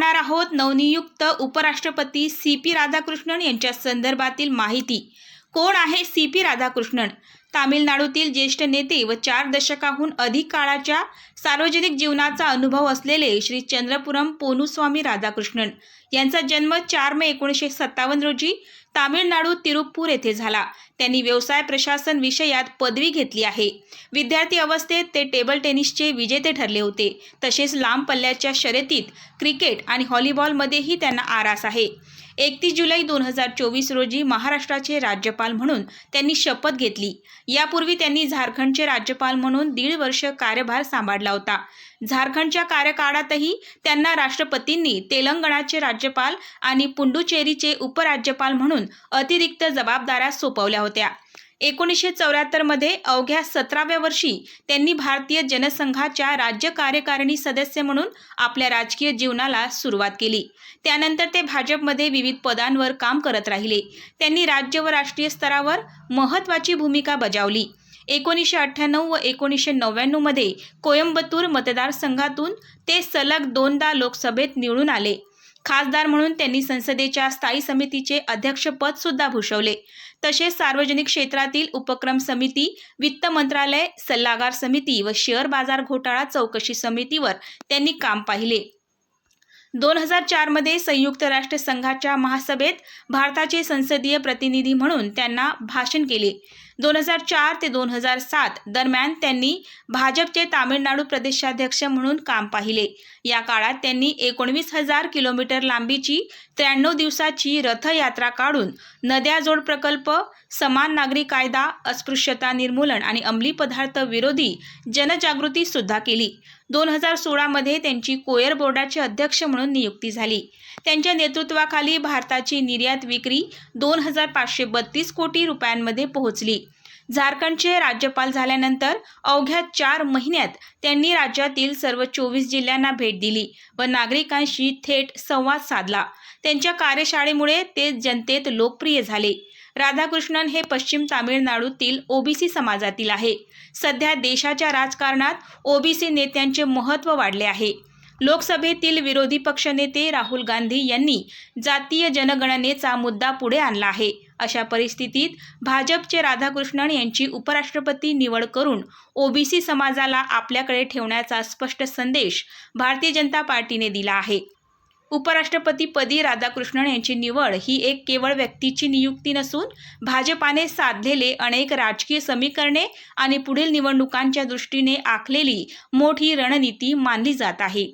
पाहणार आहोत नवनियुक्त उपराष्ट्रपती सी पी राधाकृष्णन यांच्या संदर्भातील माहिती. कोण आहे सी पी राधाकृष्णन? तामिळनाडूतील ज्येष्ठ नेते व चार दशकाहून अधिक काळाच्या सार्वजनिक जीवनाचा अनुभव असलेले श्री चंद्रपुरम पोनुस्वामी राधाकृष्णन यांचा जन्म चार मे एकोणीसशे सत्तावन्न रोजी तामिळनाडू तिरुप्पूर येथे झाला. त्यांनी व्यवसाय प्रशासन विषयात पदवी घेतली आहे. विद्यार्थी अवस्थेत ते टेबल टेनिसचे विजेते ठरले होते. तसेच लांब पल्ल्याच्या शर्यतीत क्रिकेट आणि व्हॉलीबॉलमध्येही त्यांना आरास आहे. एकतीस जुलै दोन हजार चोवीस रोजी महाराष्ट्राचे राज्यपाल म्हणून त्यांनी शपथ घेतली. यापूर्वी त्यांनी झारखंडचे राज्यपाल म्हणून दीड वर्ष कार्यभार सांभाळला होता. झारखंडच्या कार्यकाळातही त्यांना राष्ट्रपतींनी तेलंगणाचे राज्यपाल आणि पुंडुचेरीचे उपराज्यपाल म्हणून अतिरिक्त जबाबदाऱ्या सोपवल्या होत्या. एकोणीसशे चौऱ्याहत्तरमध्ये अवघ्या सतराव्या वर्षी त्यांनी भारतीय जनसंघाच्या राज्य कार्यकारिणी सदस्य म्हणून आपल्या राजकीय जीवनाला सुरुवात केली. त्यानंतर ते भाजपमध्ये विविध पदांवर काम करत राहिले. त्यांनी राज्य व राष्ट्रीय स्तरावर महत्त्वाची भूमिका बजावली. एकोणीसशे अठ्ठ्याण्णव व एकोणीसशे नव्याण्णवमध्ये कोयंबतूर मतदारसंघातून ते सलग दोनदा लोकसभेत निवडून आले. खासदार म्हणून त्यांनी संसदेच्या स्थायी समितीचे अध्यक्षपद सुद्धा भूषवले. तसेच सार्वजनिक क्षेत्रातील उपक्रम समिती वित्त मंत्रालय सल्लागार समिती व शेअर बाजार घोटाळा चौकशी समितीवर त्यांनी काम पाहिले. दोन हजार चारमध्ये संयुक्त राष्ट्र संघाच्या महासभेत भारताचे संसदीय प्रतिनिधी म्हणून त्यांना भाषण केले. दोन हजार चार ते दोन हजार सात दरम्यान त्यांनी भाजपचे तामिळनाडू प्रदेशाध्यक्ष म्हणून काम पाहिले. या काळात त्यांनी एकोणवीस हजार किलोमीटर लांबीची त्र्याण्णव दिवसाची रथयात्रा काढून नद्या जोड प्रकल्प समान नागरी कायदा अस्पृश्यता निर्मूलन आणि अंमली पदार्थ विरोधी जनजागृती सुद्धा केली. दोन हजार सोळामध्ये त्यांची कोयर बोर्डाचे अध्यक्ष म्हणून नियुक्ती झाली. त्यांच्या नेतृत्वाखाली भारताची निर्यात विक्री दोन हजार पाचशे बत्तीस कोटी रुपयांमध्ये पोहोचली. झारखंडचे राज्यपाल झाल्यानंतर अवघ्या चार महिन्यात त्यांनी राज्यातील सर्व चोवीस जिल्ह्यांना भेट दिली व नागरिकांशी थेट संवाद साधला. त्यांच्या कार्यशाळेमुळे ते जनतेत लोकप्रिय झाले. राधाकृष्णन हे पश्चिम तामिळनाडूतील ओबीसी समाजातील आहे. सध्या देशाच्या राजकारणात ओबीसी नेत्यांचे महत्त्व वाढले आहे. लोकसभेतील विरोधी पक्षनेते राहुल गांधी यांनी जातीय जनगणनेचा मुद्दा पुढे आणला आहे. अशा परिस्थितीत भाजपचे राधाकृष्णन यांची उपराष्ट्रपती निवड करून ओबीसी समाजाला आपल्याकडे ठेवण्याचा स्पष्ट संदेश भारतीय जनता पार्टीने दिला आहे. उपराष्ट्रपतीपदी राधाकृष्णन यांची निवड ही एक केवळ व्यक्तीची नियुक्ती नसून भाजपाने साधलेले अनेक राजकीय समीकरणे आणि पुढील निवडणुकांच्या दृष्टीने आखलेली मोठी रणनीती मानली जात आहे.